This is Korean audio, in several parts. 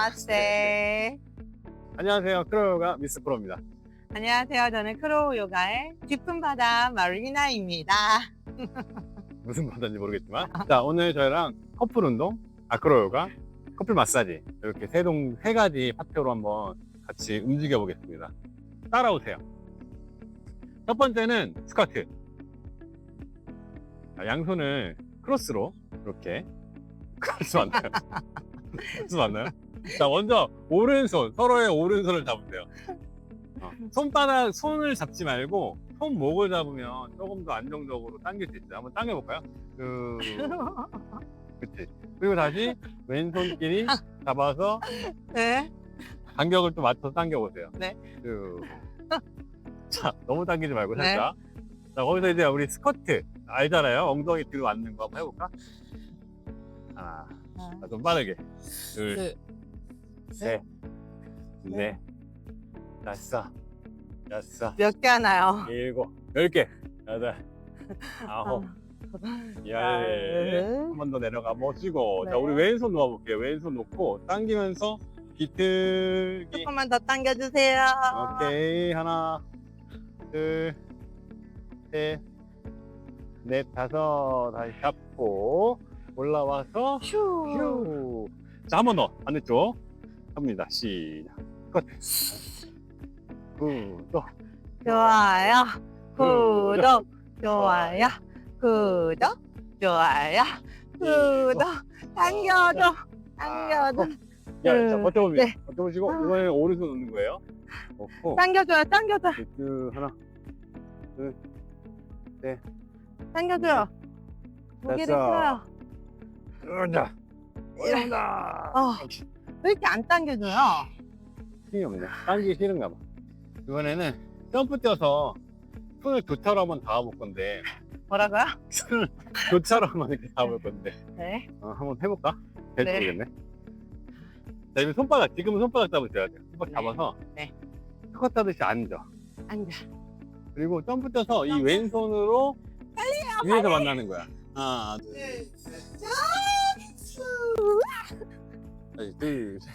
나왔세. 안녕하세요. 크로요가 미스 프로입니다. 안녕하세요. 저는 크로우 요가의 깊은 바다 마리나입니다. 무슨 바다인지 모르겠지만. 자, 오늘 저희랑 커플 운동, 아크로요가, 커플 마사지 이렇게 세 동, 세 가지 파트로 한번 같이 움직여 보겠습니다. 따라오세요. 첫 번째는 스쿼트. 자, 양손을 크로스로 이렇게 크로스 맞나요? 크로스 맞나요? 자, 먼저 오른손, 서로의 오른손을 잡으세요. 어, 손바닥, 손을 잡지 말고 손목을 잡으면 조금 더 안정적으로 당길 수 있어요. 한번 당겨볼까요? 그, 그치. 그리고 다시 왼손끼리 잡아서 네. 간격을 또 맞춰서 당겨보세요. 네. 그, 자, 너무 당기지 말고 네. 살짝. 자, 거기서 이제 우리 스쿼트 알잖아요. 엉덩이 뒤로 앉는 거 한번 해볼까? 하나, 자, 좀 빠르게. 둘, 둘, 셋, 넷, 다섯, 여섯, 몇 개 하나요? 일곱, 열 개, 여덟, 아홉, 열. 한 번 더 내려가. 자, 네. 우리 왼손 놓아볼게요. 왼손 놓고 당기면서 비틀기. 조금만 더 당겨주세요. 오케이. 하나, 둘, 셋, 넷, 다섯. 다시 잡고 올라와서 휴. 휴. 자, 한 번 더. 반대쪽. 합니다. 시작. 끝. 구독. 좋아요. 구독. 좋아요. 구독. 좋아요. 구독. 당겨줘. 당겨줘. 야, 자, 음, 버텨봅니다. 네. 버텨보시고, 아. 이번에 오른손 놓는 거예요. 놓고, 당겨줘요. 당겨줘. 쭉, 하나, 당겨줘요. 무게를 됐어. 실어요. 자, 올라온다. 어, 왜 이렇게 안 당겨줘요? 힘이 없네. 당기기 싫은가 봐. 이번에는 점프 뛰어서 손을 교차로 한번 닿아볼 건데, 뭐라고요? 손을 교차로 한번 이렇게 닿아볼 건데, 네. 어, 한번 해볼까? 될지 네. 모르겠네. 자, 이거 손바닥, 지금 은 손바닥 잡으셔야 돼요. 손바닥 네. 잡아서, 네. 스쿼트 하듯이 앉아. 앉아. 그리고 점프 뛰어서 이 왼손으로 위에서 만나는 거야. 하나, 둘, 다시 둘, 셋.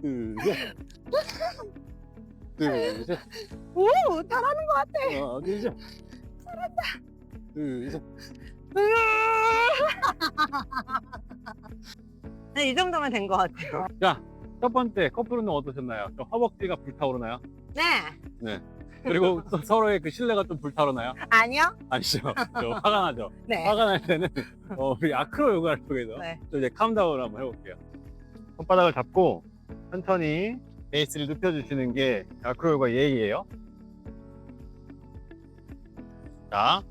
둘, 셋. 둘, 셋. 오, 잘하는 것 같아. 하나, 둘, 셋. 둘, 셋. 네, 이 정도면 된 것 같아요. 자, 첫 번째 커플 운동 어떠셨나요? 좀 허벅지가 불타오르나요? 네. 그리고 또 서로의 그 신뢰가 좀 불타오르나요? 아니요? 아니죠. 좀 화가 나죠. 네. 화가 날 때는 어, 우리 아크로 요가를 통해서 네. 좀 이제 캄다운을 한번 해볼게요. 손바닥을 잡고 천천히 베이스를 눕혀주시는 게 아크로 요가 예의예요. 자,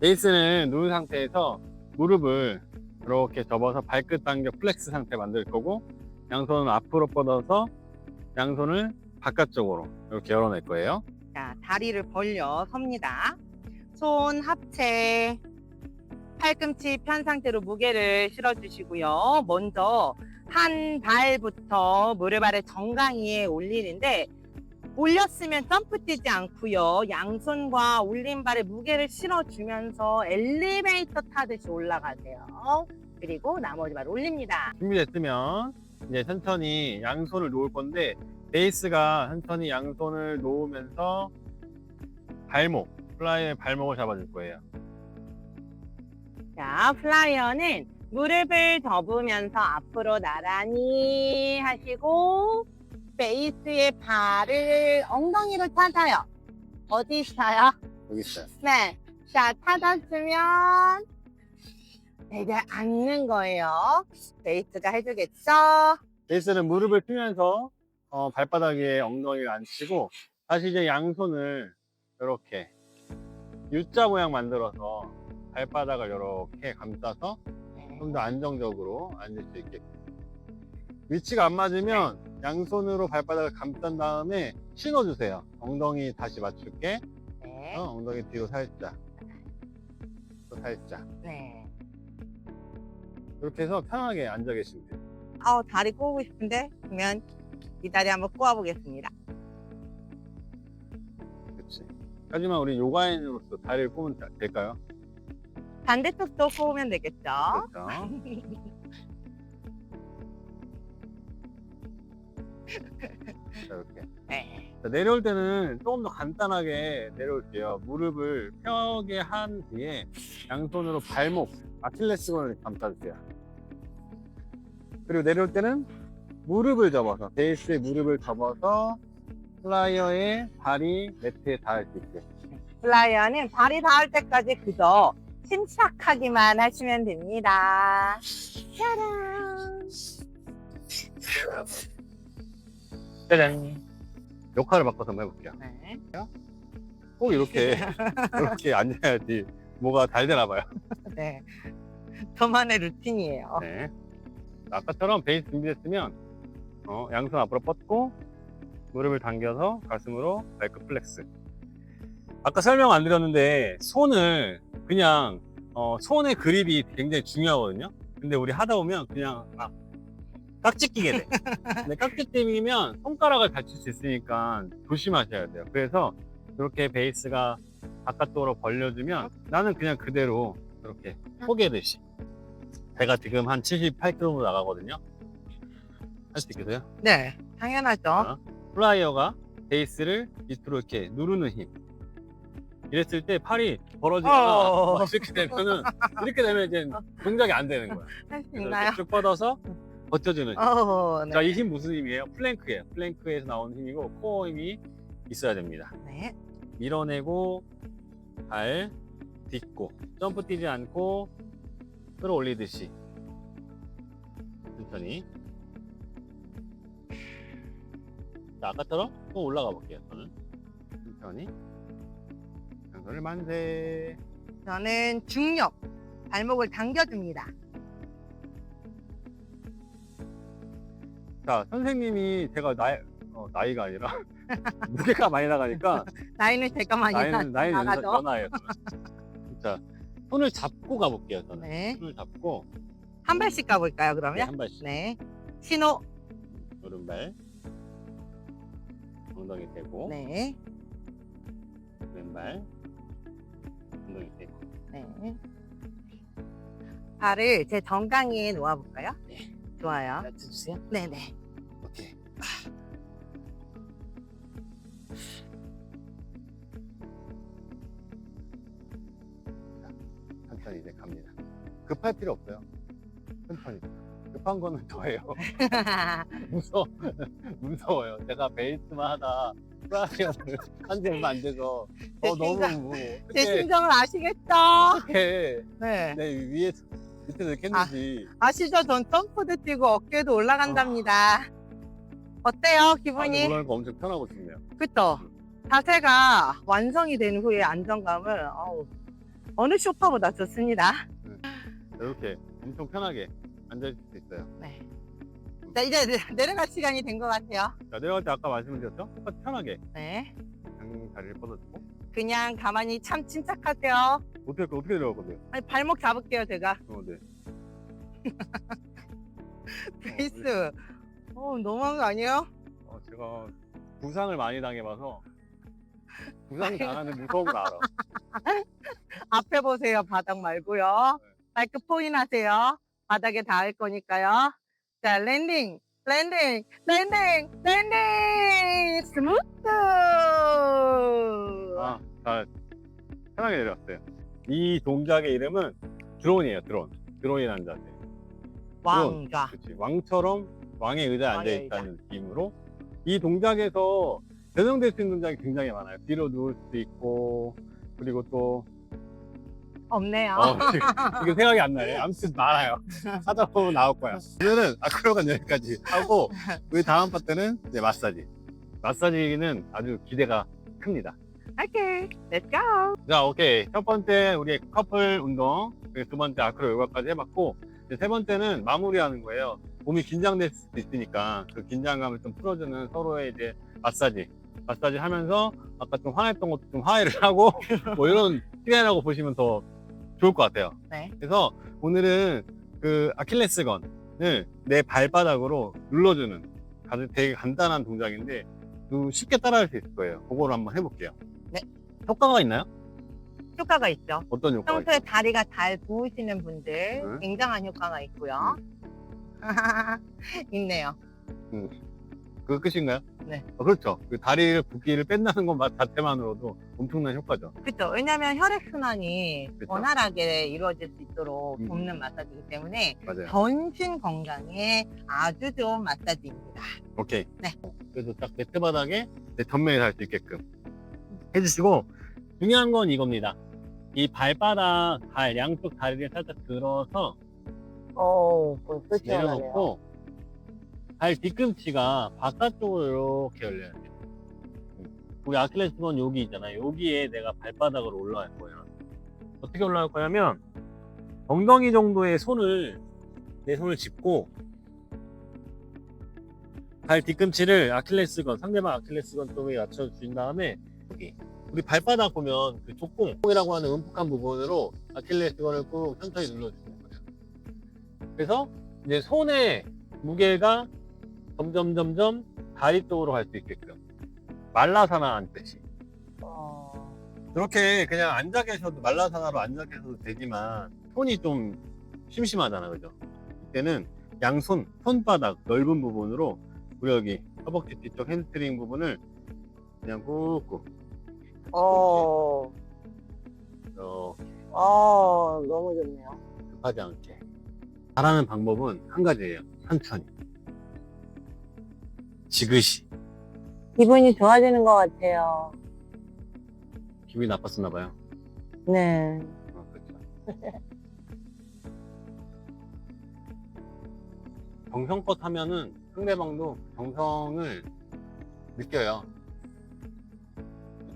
베이스는 누운 상태에서 무릎을 이렇게 접어서 발끝 당겨 플렉스 상태 만들 거고 양손은 앞으로 뻗어서 양손을 바깥쪽으로 이렇게 열어낼 거예요. 자, 다리를 벌려 섭니다. 손 합체, 팔꿈치 편 상태로 무게를 실어주시고요. 먼저 한 발부터 무릎 아래 정강이에 올리는데 올렸으면 점프 뛰지 않고요. 양손과 올린 발에 무게를 실어주면서 엘리베이터 타듯이 올라가세요. 그리고 나머지 발 올립니다. 준비됐으면 이제 천천히 양손을 놓을 건데 베이스가 천천히 양손을 놓으면서 발목, 플라이의 발목을 잡아줄 거예요. 자, 플라이어는 무릎을 접으면서 앞으로 나란히 하시고 베이스의 발을 엉덩이로 찾아요. 어디 있어요? 여기 있어요. 네. 자, 찾았으면 이제 앉는 거예요. 베이스가 해주겠죠? 베이스는 무릎을 펴면서 어, 발바닥 위에 엉덩이를 앉히고 다시 이제 양손을 이렇게 U자 모양 만들어서 발바닥을 이렇게 감싸서 좀 더 안정적으로 앉을 수 있게 위치가 안 맞으면 양손으로 발바닥을 감싼 다음에 신어주세요. 엉덩이 다시 맞출게. 네. 어, 엉덩이 뒤로 살짝. 또 살짝. 네. 이렇게 해서 편하게 앉아 계시면 돼요. 아우, 다리 꼬고 싶은데? 그러면 이 다리 한번 꼬아보겠습니다. 그렇지. 하지만 우리 요가인으로서 다리를 꼬면 될까요? 반대쪽도 꼬으면 되겠죠. 자, 그렇죠. 이렇게. 네. 자, 내려올 때는 조금 더 간단하게 내려올게요. 무릎을 펴게 한 뒤에 양손으로 발목, 아킬레스건을 감싸주세요. 그리고 내려올 때는 무릎을 접어서, 베이스에 무릎을 접어서 플라이어에 발이 매트에 닿을 수 있게. 플라이어는 발이 닿을 때까지 그저 침착하기만 하시면 됩니다. 짜란. 짜잔. 역할을 바꿔서 한번 해볼게요. 네. 꼭 이렇게, 이렇게 앉아야지 뭐가 잘 되나 봐요. 네. 저만의 루틴이에요. 네. 아까처럼 베이스 준비됐으면 어, 양손 앞으로 뻗고 무릎을 당겨서 가슴으로 발끝 플렉스. 아까 설명 안 드렸는데 손을 그냥 어, 손의 그립이 굉장히 중요하거든요. 근데 우리 하다 보면 그냥 막 깍지 끼게 돼. 근데 깍지 끼면 손가락을 다칠 수 있으니까 조심하셔야 돼요. 그래서 이렇게 베이스가 바깥쪽으로 벌려주면 나는 그냥 그대로 이렇게 포개듯이 배가 지금 한 78kg 나가거든요. 할 수 있겠어요? 네. 당연하죠. 어? 플라이어가 베이스를 밑으로 이렇게 누르는 힘. 이랬을 때 팔이 벌어지거나 어. 막 이렇게 되면은 이렇게 되면 이제 동작이 안 되는 거야. 할 수 그래서 있나요? 이렇게 쭉 뻗어서 버텨주는 힘. 어, 네. 자, 이 힘 무슨 힘이에요? 플랭크예요. 플랭크에서 나오는 힘이고 코어 힘이 있어야 됩니다. 네. 밀어내고 발 딛고 점프 뛰지 않고 끌어올리듯이 천천히 자 아까처럼 또 올라가 볼게요 저는 천천히 양손을 만세 저는 중력. 발목을 당겨줍니다. 자 선생님이 제가 나이 어, 나이가 아니라 무게가 많이 나가니까 나이는 제가 많이 나이는 나이는 나가죠. 연하예요 자 손을 잡고 가볼게요 저는 네. 손을 잡고 한 발씩 가볼까요, 네, 그러면? 한 발씩 네. 신호. 오른발 엉덩이 대고 네. 왼발 엉덩이 대고 네. 발을 제 정강이에 놓아볼까요? 네. 좋아요. 주세요 네네. 오케이 자, 천천히 이제 갑니다 급할 필요 없어요 천천히 급한 거는 저예요 무서워 무서워요 제가 베이스만 하다 플라이어를 한지 얼마 안 돼서 제어 너무 심장- 무거워 제 어떻게 심정을 아시겠죠? 어떻게 네. 내 위에 밑에 넣겠는지 아시죠? 전 점프도 뛰고 어깨도 올라간답니다. 어때요, 아, 기분이? 올라가니까 엄청 편하고 좋네요 그쵸? 자세가 완성이 된 후에 안정감을 어우, 어느 쇼파보다 좋습니다. 이렇게 엄청 편하게 앉아있을 수 있어요 네. 자, 이제 내- 내려갈 시간이 된 것 같아요. 자 내려갈 때 아까 말씀드렸죠? 똑같이 편하게 네. 양 다리를 뻗어주고 그냥 가만히 참 침착하세요. 어떻게 어떻게 내려갈 건데요? 아니, 발목 잡을게요, 제가. 어, 네. 베이스. 어, 너무한 거 아니에요? 어, 제가 부상을 많이 당해봐서 부상 당하는 무서움을 알아. 앞에 보세요, 바닥 말고요. 발끝 포인 하세요. 바닥에 닿을 거니까요. 자, 랜딩, 랜딩, 랜딩, 랜딩! 스무트! 아, 잘 편하게 내려왔어요. 이 동작의 이름은 드론이에요. 드론. 드론이라는 자세. 왕좌. 그렇지. 왕처럼 왕의 의자에 앉아 왕의 있다는 느낌으로 이 동작에서 변형될 수 있는 동작이 굉장히 많아요. 뒤로 누울 수도 있고 그리고 또 없네요. 어, 이게 생각이 안 나요. 아무튼 많아요. 하다 보면 나올 거야. 오늘은 아크로간 여기까지 하고 우리 다음 파트는 이제 마사지. 마사지는 아주 기대가 큽니다. 오케이, 렛츠 고! 자, 오케이. 첫 번째 우리 커플 운동, 그리고 두 번째 아크로 요가까지 해봤고 이제 세 번째는 마무리하는 거예요. 몸이 긴장될 수도 있으니까 그 긴장감을 좀 풀어주는 서로의 이제 마사지. 마사지 하면서 아까 좀 화냈던 것도 좀 화해를 하고 뭐 이런 시간이라고 보시면 더 좋을 것 같아요. 네. 그래서 오늘은 그 아킬레스건을 내 발바닥으로 눌러주는 아주 되게 간단한 동작인데 또 쉽게 따라할 수 있을 거예요. 그거를 한번 해볼게요. 네. 효과가 있나요? 효과가 있죠. 어떤 효과가 평소에 있어요? 다리가 잘 부으시는 분들 네. 굉장한 효과가 있고요. 있네요. 그거 끝인가요? 네. 어, 그렇죠. 그 다리를 붓기를 뺀다는 것 자체만으로도 엄청난 효과죠. 그렇죠. 왜냐하면 혈액순환이 그쵸. 원활하게 이루어질 수 있도록 음. 돕는 마사지이기 때문에 맞아요. 전신 건강에 아주 좋은 마사지입니다. 오케이. 네. 어, 그래서 딱 매트 바닥에 내 전면에 닿을 수 있게끔 해주시고 중요한 건 이겁니다. 이 발바닥, 발 양쪽 다리를 살짝 들어서 어, 벌써 내려놓고 발 뒤꿈치가 바깥쪽으로 이렇게 열려야 돼요. 음. 우리 아킬레스건 여기 있잖아요. 여기에 내가 발바닥으로 올라갈 거예요. 어떻게 올라갈 거냐면 엉덩이 정도의 손을 내 손을 짚고 발 뒤꿈치를 아킬레스건 상대방 아킬레스건 쪽에 맞춰 주신 다음에 여기 우리 발바닥 보면 그 족공이라고 하는 움푹한 부분으로 아킬레스건을 꾹 천천히 눌러주는 거예요. 그래서 이제 손의 무게가 점점 점점 다리 쪽으로 갈 수 있게끔. 말라사나 앉듯이. 어, 그렇게 그냥 앉아 계셔도 말라사나로 앉아 계셔도 되지만 손이 좀 심심하잖아 그죠? 이때는 양손 손바닥 넓은 부분으로 우리 여기 허벅지 뒤쪽 햄스트링 부분을 그냥 꾹꾹. 어, 이렇게. 어, 너무 좋네요. 급하지 않게. 잘하는 방법은 한 가지예요. 천천히 지그시 기분이 좋아지는 것 같아요. 기분이 나빴었나 봐요 네. 어, 그렇죠. 정성껏 하면은 상대방도 정성을 느껴요.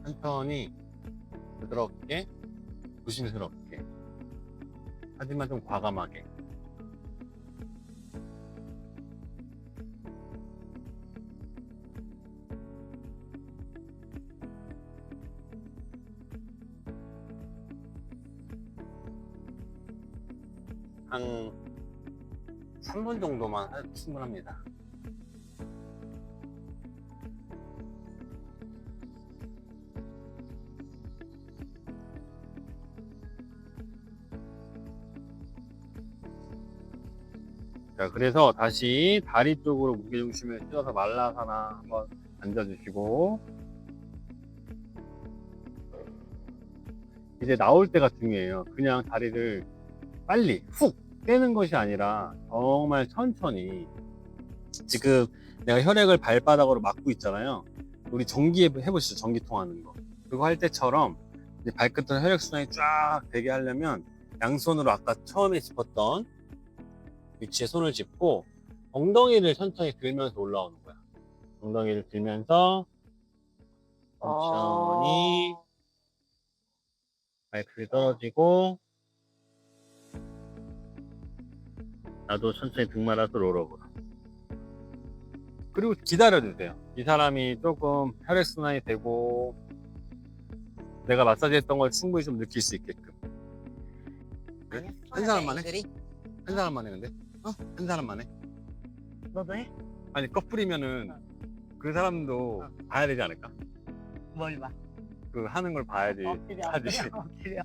천천히 부드럽게 조심스럽게 하지만 좀 과감하게 한 3분 정도만 해도 충분합니다. 자, 그래서 다시 다리 쪽으로 무게중심을 실어서 말라사나 한번 앉아주시고 이제 나올 때가 중요해요. 그냥 다리를 빨리 훅 빼는 것이 아니라 정말 천천히 지금 내가 혈액을 발바닥으로 막고 있잖아요. 우리 전기 해- 해보시죠. 전기 통 하는 거. 그거 할 때처럼 발끝으로 혈액순환이 쫙 되게 하려면 양손으로 아까 처음에 짚었던 위치에 손을 짚고 엉덩이를 천천히 들면서 올라오는 거야. 엉덩이를 들면서 천천히 어, 발끝이 떨어지고 나도 천천히 등 말아서 롤업으로 그리고 기다려주세요 이 사람이 조금 혈액순환이 되고 내가 마사지 했던 걸 충분히 좀 느낄 수 있게끔 그래? 한 사람만 해? 애들이? 한 사람만 해 근데? 어? 한 사람만 해? 너도 해? 아니 커플이면은 그 사람도 봐야 되지 않을까? 뭘 봐? 그 하는 걸 봐야지 엎드려, 하지 엎드려, 엎드려,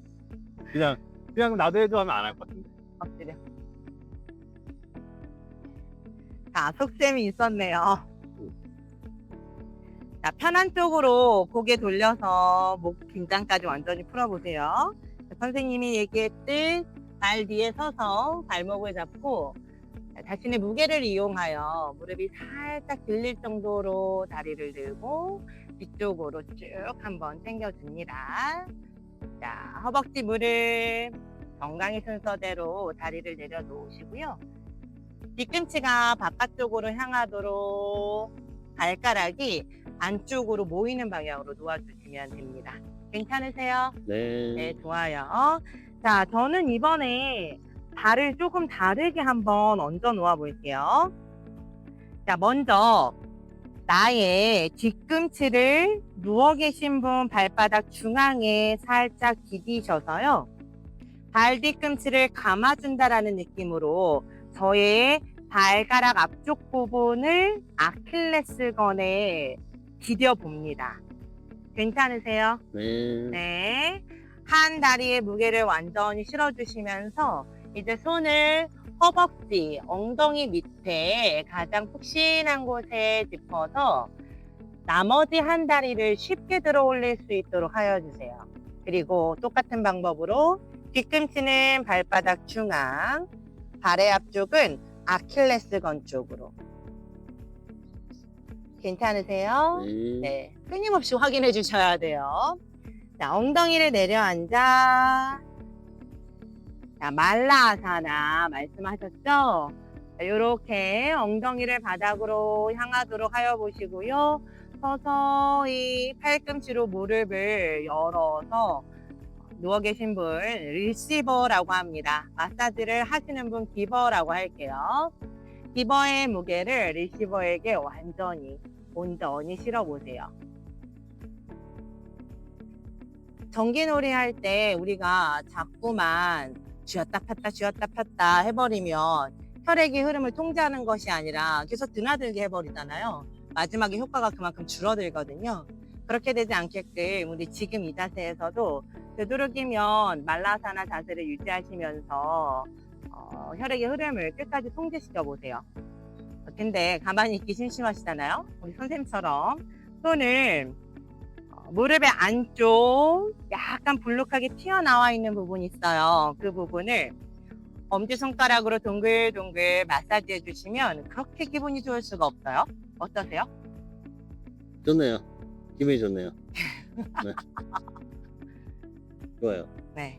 그냥 그냥 나도 해줘 하면 안 할 것 같은 자, 속셈이 있었네요. 자, 편한 쪽으로 고개 돌려서 목 긴장까지 완전히 풀어보세요. 자, 선생님이 얘기했듯 발 뒤에 서서 발목을 잡고 자, 자신의 무게를 이용하여 무릎이 살짝 들릴 정도로 다리를 들고 뒤쪽으로 쭉 한번 당겨줍니다. 자, 허벅지 무릎 건강의 순서대로 다리를 내려놓으시고요. 뒤꿈치가 바깥쪽으로 향하도록 발가락이 안쪽으로 모이는 방향으로 놓아주시면 됩니다. 괜찮으세요? 네, 네, 좋아요. 자, 저는 이번에 발을 조금 다르게 한번 얹어 놓아 볼게요. 자, 먼저 나의 뒤꿈치를 누워 계신 분 발바닥 중앙에 살짝 디디셔서요. 발 뒤꿈치를 감아준다라는 느낌으로 저의 발가락 앞쪽 부분을 아킬레스건에 디뎌 봅니다. 괜찮으세요? 네. 네. 한 다리의 무게를 완전히 실어주시면서 이제 손을 허벅지, 엉덩이 밑에 가장 푹신한 곳에 짚어서 나머지 한 다리를 쉽게 들어 올릴 수 있도록 하여 주세요. 그리고 똑같은 방법으로 뒤꿈치는 발바닥 중앙, 발의 앞쪽은 아킬레스건 쪽으로. 괜찮으세요? 네. 네, 끊임없이 확인해 주셔야 돼요. 자, 엉덩이를 내려앉아. 자, 말라아사나 말씀하셨죠? 이렇게 엉덩이를 바닥으로 향하도록 하여 보시고요. 서서히 팔꿈치로 무릎을 열어서 누워 계신 분 리시버라고 합니다. 마사지를 하시는 분 기버라고 할게요. 기버의 무게를 리시버에게 완전히 온전히 실어 보세요. 전기놀이 할 때 우리가 자꾸만 쥐었다 폈다 쥐었다 폈다 해버리면 혈액의 흐름을 통제하는 것이 아니라 계속 드나들게 해버리잖아요. 마지막에 효과가 그만큼 줄어들거든요. 그렇게 되지 않게끔 우리 지금 이 자세에서도 되도록이면 말라사나 자세를 유지하시면서 어, 혈액의 흐름을 끝까지 통제시켜 보세요. 근데 가만히 있기 심심하시잖아요. 우리 선생님처럼 손을 어, 무릎의 안쪽 약간 불룩하게 튀어나와 있는 부분이 있어요. 그 부분을 엄지손가락으로 동글동글 마사지 해주시면 그렇게 기분이 좋을 수가 없어요. 어떠세요? 좋네요. 기분이 좋네요. 네. 좋아요. 네.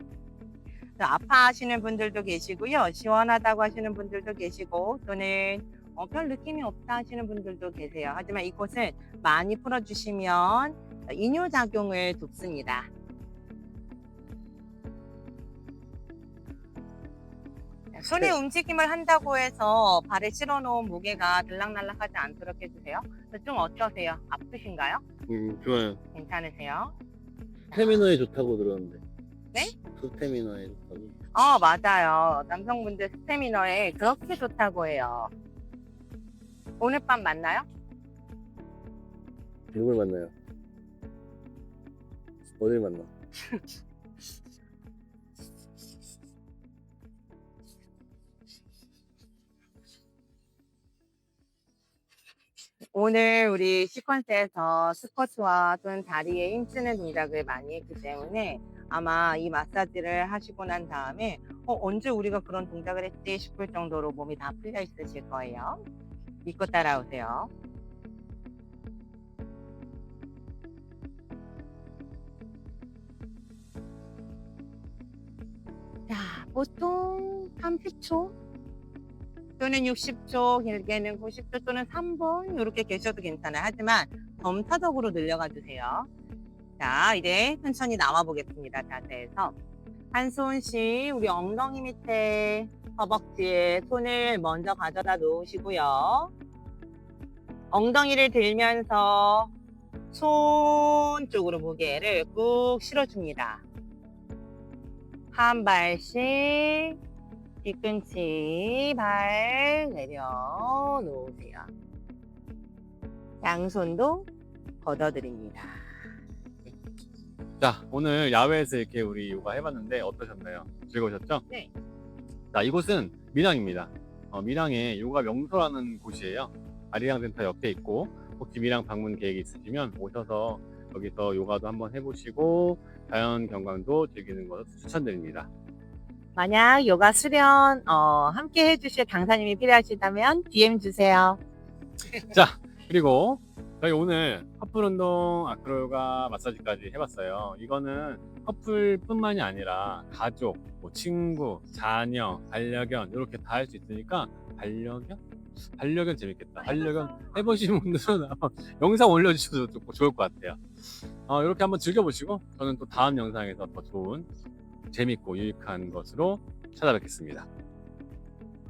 아파하시는 분들도 계시고요. 시원하다고 하시는 분들도 계시고 또는 어, 별 느낌이 없다 하시는 분들도 계세요. 하지만 이곳은 많이 풀어주시면 이뇨작용을 돕습니다. 손의 움직임을 한다고 해서 발에 실어놓은 무게가 들락날락하지 않도록 해주세요. 좀 어떠세요? 아프신가요? 음, 좋아요. 괜찮으세요? 스태미너에 좋다고 들었는데. 네? 스태미너에 좋다고. 어, 맞아요. 남성분들 스태미너에 그렇게 좋다고 해요. 오늘 밤 맞나요? 누굴 만나요? 어딜 만나? 오늘 우리 시퀀스에서 스쿼트와 또는 다리에 힘쓰는 동작을 많이 했기 때문에 아마 이 마사지를 하시고 난 다음에 어, 언제 우리가 그런 동작을 했지 싶을 정도로 몸이 다 풀려 있으실 거예요. 믿고 따라오세요. 자, 보통 30초 또는 60초, 길게는 90초 또는 3분 이렇게 계셔도 괜찮아요. 하지만 점차적으로 늘려가 주세요. 자, 이제 천천히 나와 보겠습니다. 자세에서 한 손씩 우리 엉덩이 밑에 허벅지에 손을 먼저 가져다 놓으시고요. 엉덩이를 들면서 손 쪽으로 무게를 꾹 실어줍니다. 한 발씩 뒤꿈치 발 내려놓으세요. 양손도 걷어드립니다. 자, 오늘 야외에서 이렇게 우리 요가 해봤는데 어떠셨나요? 즐거우셨죠? 네. 자, 이곳은 밀양입니다. 어, 밀양에 요가 명소라는 곳이에요. 아리랑 센터 옆에 있고 혹시 밀양 방문 계획이 있으시면 오셔서 여기서 요가도 한번 해보시고 자연 경관도 즐기는 것을 추천드립니다. 만약 요가 수련 어, 함께 해주실 강사님이 필요하시다면 DM 주세요. 자, 그리고 저희 오늘 커플 운동, 아크로 요가 마사지까지 해봤어요. 이거는 커플뿐만이 아니라 가족, 뭐 친구, 자녀, 반려견 이렇게 다 할 수 있으니까 반려견? 반려견 재밌겠다. 반려견 해보신 분들은 영상 올려주셔도 좋- 좋을 것 같아요. 어, 이렇게 한번 즐겨보시고 저는 또 다음 영상에서 더 좋은 재밌고 유익한 것으로 찾아뵙겠습니다.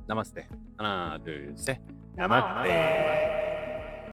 나마스테. 하나, 둘, 셋. 나마스테.